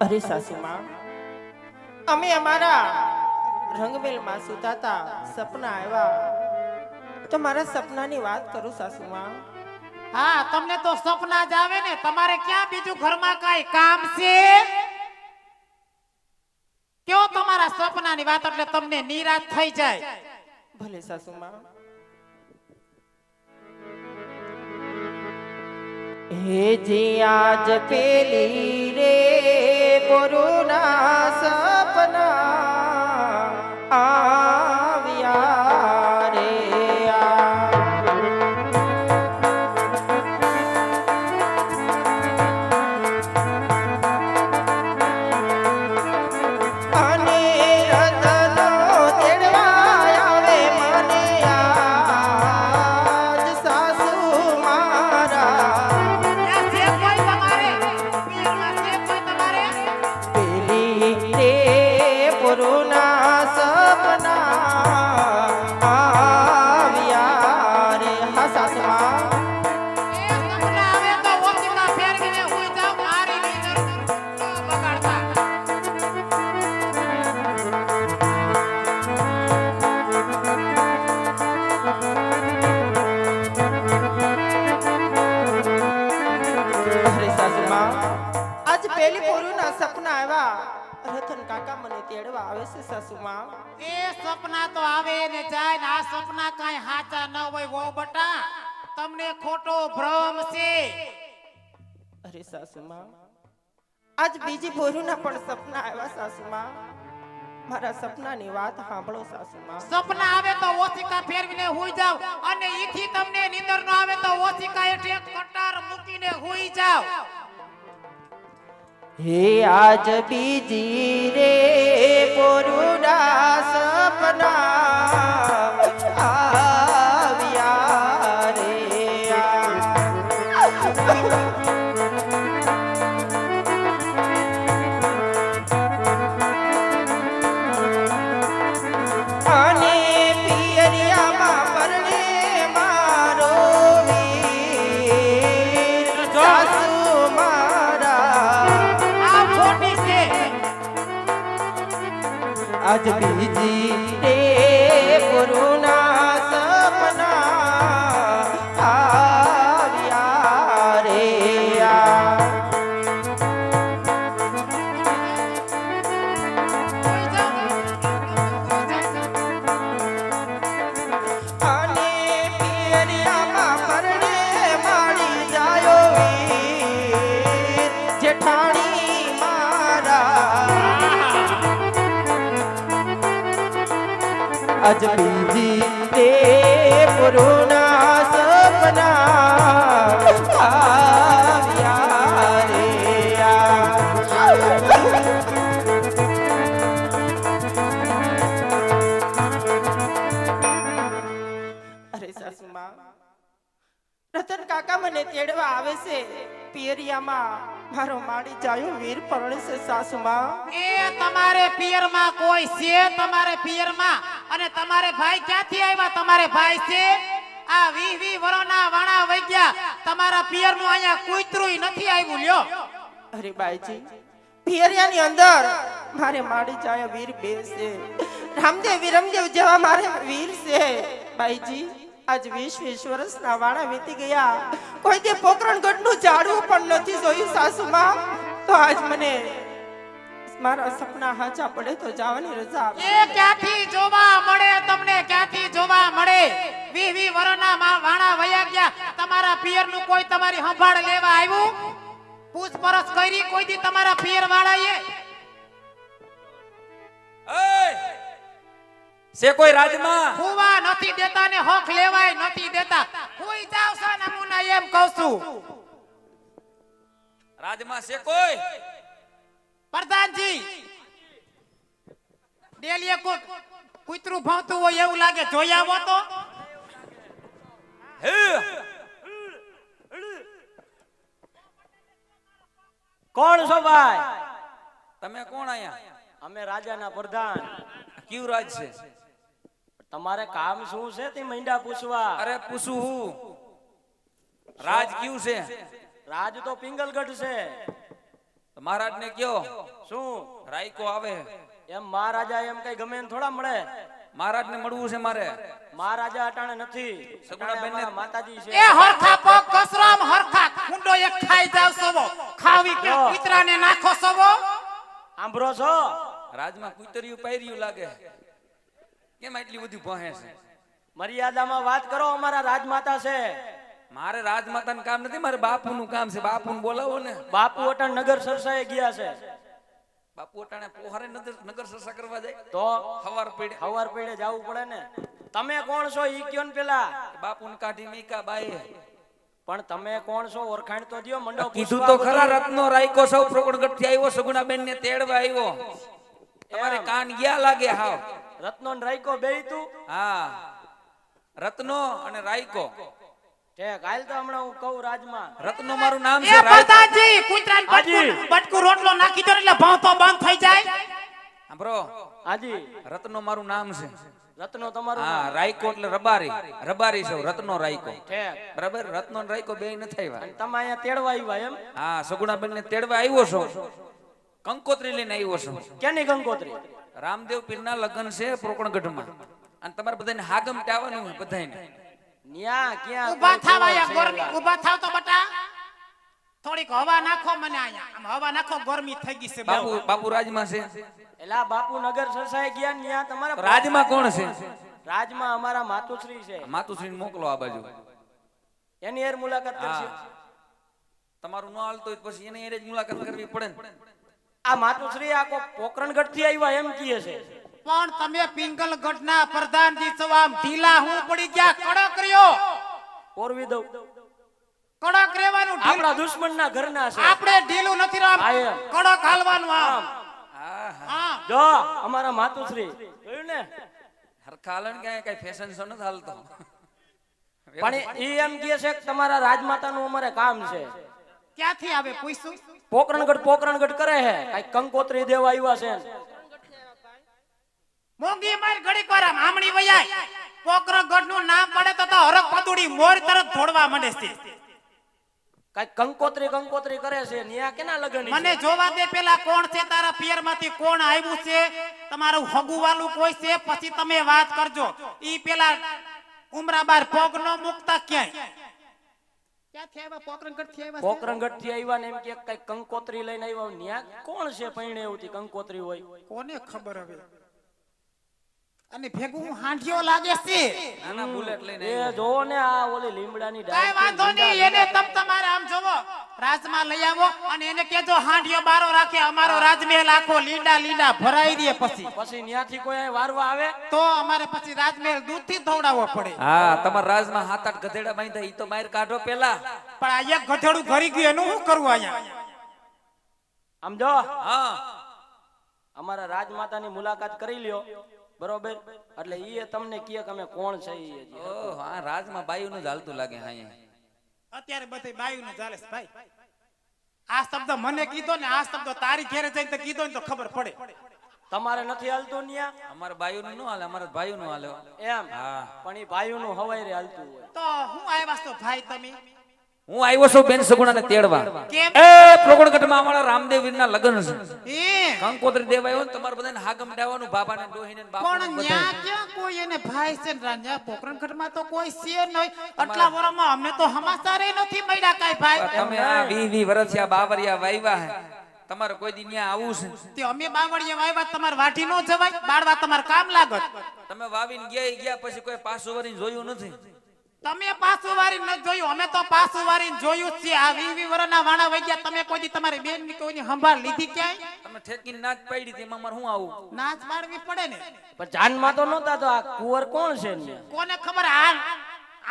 અરે સાસુમાં અમે અમારા રંગમેલમાં સુતા હતા સપના આવ્યા. તો મારા સપનાની વાત કરું સાસુમાં હા તમને તો સપના જ આવે ને. તમારે ક્યાં બીજું ઘરમાં કઈ કામ છે? કયો તમારા સપનાની વાત એટલે તમને નિરાશ થઈ જાય. ભલે સાસુમાં હે જી આજ પેલી રે કોરોના સપના આવ્યા નીંદર સપના બગાડતા અરે સાસુમાં આજ પેલી પુરુના સપના આવ્યા રતન કાકા મને તેડવા આવે છે સાસુમાં? એ સપના તો આવે ને જાય ને આ સપના કાંઈ હાચા ન હોય વો બટા. તમને ખોટો ભ્રમ છે. અરે સાસુમાં આજ બીજી પોરુના પણ સપના આવ્યા સાસુમાં. મારા સપનાની વાત સાંભળો સાસુમાં. સપના આવે તો ઓસિકા ફેરવીને હોઈ જાવ અને ઈથી તમને નીંદર ન આવે તો ઓસિકા હેઠે કટાર મૂકીને હોઈ જાવ. હે આજ બીજી રે પોરુના સપના. આજ આજ બીજી તે પુરુના સપના રતન કાકા મને તેડવા આવે છે પિયરિયામાં. મારો માડી જાયો વીર પરણે છે સાસુમાં. એ તમારે પિયરમાં કોઈ છે? તમારે પિયરમાં? અને તમારે ભાઈ ક્યાંથી આવ્યા? તમારે ભાઈ છે? આ વી વી વરોના વાણા વૈગ્યા તમારા પિયરનું અહીંયા કૂતરું નથી આવ્યું લ્યો. અરે બાઈજી પિયરિયાની અંદર મારે માડી જાયો વીર બે છે રામદેવ વિરમદેવ જેવા મારે વીર છે. બાઈજી આજ વીસ વીસ વર્ષના વાળા વીતી ગયા. કોઈ તે પોકરણગઢનું ઝાડવું પણ નથી જોયું સાસુમાં. તો આજ મને મારા સપના હાચા પડે તો જવાની રજા એ ક્યાંથી જોવા મળે? તમને ક્યાંથી જોવા મળે? વી વી વરના વાણા વયા ગયા. તમારા પિયરનું કોઈ તમારી સંભાળ લેવા આવ્યું? પૂછપરછ કરી કોઈ દી તમારા પિયર વાળાએ છે કોઈ રાજમાં? હુવા નથી દેતા ને હોખ લેવાય નથી દેતા. કોઈ જાવ છો નમૂના એમ કહું છું. રાજમાં છે કોઈ? પ્રધાનજી ડેલીએ કો કૂતરું ભાવતું હોય એવું લાગે જોઈ આવો તો? કોણ છો ભાઈ? તમે કોણ આયા અમે રાજાના પ્રધાન. કયું રાજ છે? તમારે કામ શું છે તે મૈંડા પૂછવા? અરે પૂછું હું? રાજ કયું છે? રાજ તો પિંગલગઢ છે. મહારાજ ને કયો. શું? રાયકો આવે. એમ મહારાજા એમ કઈ ગમે થોડા મળે. મહારાજને મળવું છે મારે. મહારાજા અટાણે નથી. સગુણા અટાણે માતાજી છે. એ હરખા પગ કસરામ હરખા કુંડો એક ખાઈ જાવ સવો. ખાવી કે. કૂતરાને નાખો સવો. આંભરો છો? રાજમાં કુતરિયું પહેર્યું લાગે. કેમ આટલી બધી ભહે છે? મર્યાદામાં વાત કરો અમારા રાજમાતા છે. મારે રાજમાતાનું કામ નથી મારે બાપુનું કામ છે. બાપુને બોલાવો ને. બાપુ અટાણ નગર સરસાએ ગયા છે. બાપુ અટાણે પોહારે નગર સરસા કરવા જાય? તો? હવાર પીડે. હવાર પીડે જવું પડે ને. તમે કોણ છો? ઈ કયો ને પેલા? બાપુને કાઢી મીકા બાઈ પણ તમે કોણ છો? ઓળખાણ તો દિયો મંડો કીધું તો ખરા. રત્નો રાયકો સૌ પ્રગટથી આવ્યો સગુણાબેન ને તેડવા આવ્યો. તમારે કાન ગયા લાગે હાવ. રત્નો ને રાયકો બે તું હા. રત્નો અને રાયકો. ઠેક હાલ તો હમણાં હું કહું રાજમાં. રત્નો મારું નામ છે રાયકો પ્રધાનજી બટકું બટકું રોટલો નાખી દો એટલે ભાવતો બંધ થઈ જાય. સાંભળો. હાજી. રત્નો મારું નામ છે. રત્નો તમારું હા રાયકો એટલે રબારી. રબારી છે રત્નો રાયકો. બરાબર? રત્નો ને રાયકો બે નથી આવ્યા. તમે અહીંયા તેડવા આવ્યા એમ? હા સગુણાબેન ને તેડવા આવ્યો છો. કંકોત્રી લઈને આવ્યો છો. કેની ગંગોત્રી રામદેવ પીરના લગ્ન છે પ્રોકણગઢમાં અને તમારે બધાને હાગમ ટાવાનું હોય બધાને ન્યા ક્યાં ઊભા થાવ આયા ગોરમી ઊભા થાવ તો બટા. થોડીક હવા નાખો મને આયા આમ હવા નાખો ગરમી થઈ ગઈ છે બાપુ બાપુ રાજમાં છે. એલા બાપુ નગર સરસાએ ગયા ન્યા તમારા રાજમાં કોણ છે? રાજમાં અમારા માતુશ્રી છે. માતુશ્રીને મોકલો આ બાજુ. એની એર મુલાકાત કરશે. તમારું ન હાલતું હોય પછી એને એર જ મુલાકાત કરવી પડે ને. આ માતુશ્રી આ કો પોકરણગઢથી આવ્યા એમ કહે છે. પણ તમે પિંગલગઢના પ્રધાનજી છો આમ ઢીલા હું પડી ગયા કડક રહ્યો. ઓરવી દઉં. કડક રહેવાનું ઢીલ- આપણા દુશ્મન ના ઘરના છે. આપણે ઢીલું નથી રામ કડક હાલવાનું આમ. જો અમારા માતુશ્રી. જોયું ને? હરખાલન કે કઈ ફેશન શો નથી હાલતો. પણ એ એમ કહે છે કે તમારા રાજમાતાનું અમારે કામ છે. ક્યાંથી આવે પૂછ્યું? પોકરણગઢ પોકરણગઢ કરે હે. કઈ કંકોત્રી દેવા આવ્યા છે મોંઘી માર ઘડીક વાર આમ આમણી વયાય. પોકરગઢનું નામ પડે તો તો હરક પતુડી મોર તરત ધોડવા માંડે છે. કઈ કંકોત્રી કંકોત્રી કરે છે. ન્યા કેના લગન મને જોવા દે પેલા કોણ છે? તારા પિયરમાંથી કોણ આવ્યું છે? તમારું હગુ વાલું કોઈ છે? પછી તમે વાત કરજો. ઈ પેલા ઉમરા બાર પગ નો મુકતા ક્યાંય? થી આવ્યા આવ્યા ને એમ કે કઈ કંકોત્રી લઈને આવ્યા ન્યા કોણ છે પૈણે એવું કંકોત્રી હોય? કોને ખબર હવે? અને ભેગું હાંડિયો લાગે છે. નાના બુલેટ લઈને એ જોવો ને આ ઓલી લીમડાની કઈ ડાળ વાંધો નહીં એને તમ તમારે આમ જોવો. રાજમાં લઈ આવો અને એને કેજો હાંડિયો બારો રાખે અમારો રાજમહેલ આખો લીંડા લીંડા ભરાઈ દે પછી. પછી ન્યાથી કોઈ વારવા આવે? તો અમારે પછી રાજમહેલ દૂધથી ધોવડાવવો પડે. હા તમારા રાજમાં હાથ આઠ ગધેડા બાંધ્યા ઈ તો બહાર કાઢો પેલા. પણ આ એક ગધેડું ભરી ગયું એનું શું કરવું અહીંયા? સમજો? હા. અમારા રાજમાતાની મુલાકાત કરી લ્યો. બરોબર? એટલે ઈ તમને કહે કે અમે કોણ છે ઈ ઓહ હા રાજમાં બાયુનું જ હાલતું લાગે હા અહીંયા. અત્યારે બધે બાયું ને ચાલે ભાઈ. આ શબ્દ મને કીધો ને આ શબ્દ તારી ઘેરે જઈને તો કીધો ને તો ખબર પડે. તમારે નથી હાલતું ન્યા? અમારે બાયુનું ન હાલે અમારે ભાઈ નું હાલે. એમ? હા. પણ ભાઈ નું હવાઈ રે હાલતું હોય. તો હું આવ્યા છો ભાઈ તમે? હું આવ્યો છું બેન સગુણાને તેડવા. કેમ એ પ્રગણગઢમાં અમારા રામદેવ વીરના લગ્ન છે. કંકોત્રી દેવ આવ્યો તમારે બધાને હાગમ બાબા ને ડોહીને ને પણ ન્યા ક્યાં કોઈ એને ભાઈ છે ને રાન્યા પોકરણગઢમાં તો કોઈ છે નહીં. આટલા વર્ષમાં અમે તો સમાચારે નથી મળ્યા કાઈ ભાઈ. તમે આ વી વી વર્ષિયા બાવરિયા વાયવા હે. તમારે કોઈ દી ન્યા આવું છે? તે અમે બાવળીએ વાવ્યા તમારે વાઢી નો જવાય? બાળવા તમારે કામ લાગત. તમે વાવીને ગયા ગયા પછી કોઈ પાછું વળીને જોયું નથી? તમે પાછું વારી ન જોયું અમે તો પાછું વારી જોયું છે આ વીવી વર્ષના વાણા વઈ ગયા. તમે કોઈ તમારી બેનની કોઈની સંભાળ લીધી ક્યાંય? તમે ઠેકીને નાચ પાડી તેમાં મારે શું આવું? નાચ પાડવી પડે ને. પણ જાનમાં તો નહોતા તો આ કુંવર કોણ છે? કોને ખબર? આ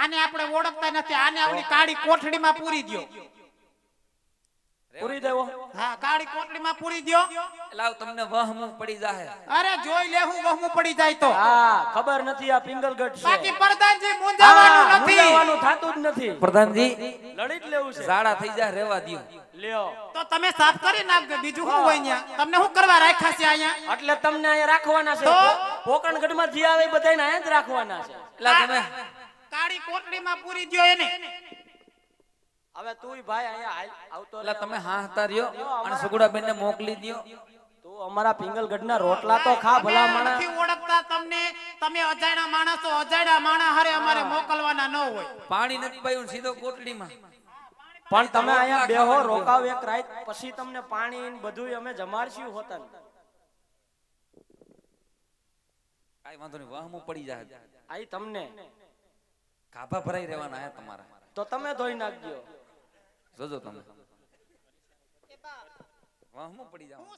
આને આપણે ઓળખતા નથી. આને આપણી કાળી કોઠડીમાં પૂરી દ્યો. પૂરી દેવો? હા કાળી કોટડીમાં પૂરી દ્યો. લાવ તમને વહમું પડી જાહે. અરે જોઈ લે હું વહમું પડી જાય તો. હા ખબર નથી આ પિંગલગઢ છે. બાકી પ્રધાનજી મુંજાવાનું નથી. મુંજાવાનું થાતું જ નથી. પ્રધાનજી લડી જ લેવું છે. ઝાડા થઈ જાય રેવા દ્યો. લ્યો. તો તમે સાફ કરી નાખજો બીજું શું હોય ન્યા? તમને શું કરવા રાખ્યા છે અહીંયા? એટલે તમને અહીંયા રાખવાના છે. તો? પોકરણગઢમાં જે આવે બધાને અહીંયા જ રાખવાના છે. એટલે તમે. કાળી કોટલીમાં પૂરી દ્યો એને. હવે તું ભાઈ અહીંયા આવતો એટલે તમે હા હતા રહ્યો અને સગુડાબેન ને મોકલી દો તું અમારા પિંગલગઢના રોટલા તો ખા ભલા માણસ. નથી ઓળખતા તમને. તમે અજાણ્યા માણસો અજાણ્યા માણસ હારે અમારે મોકલવાના ન હોય. પાણી નથી પાયું સીધો કોટડીમાં. પણ તમે અહીંયા બેહો રોકાવ એક રાત પછી તમને પાણી બધું બધુંય અમે જમાડશું હોતા કાઈ વાંધો નહીં વાહમો પડી જાય આઈ તમને. કાભા ભરાઈ રહેવાના આયા તમારા. તો તમે ધોઈ નાખજો. જોજો તમે. વાહમું પડી જાવ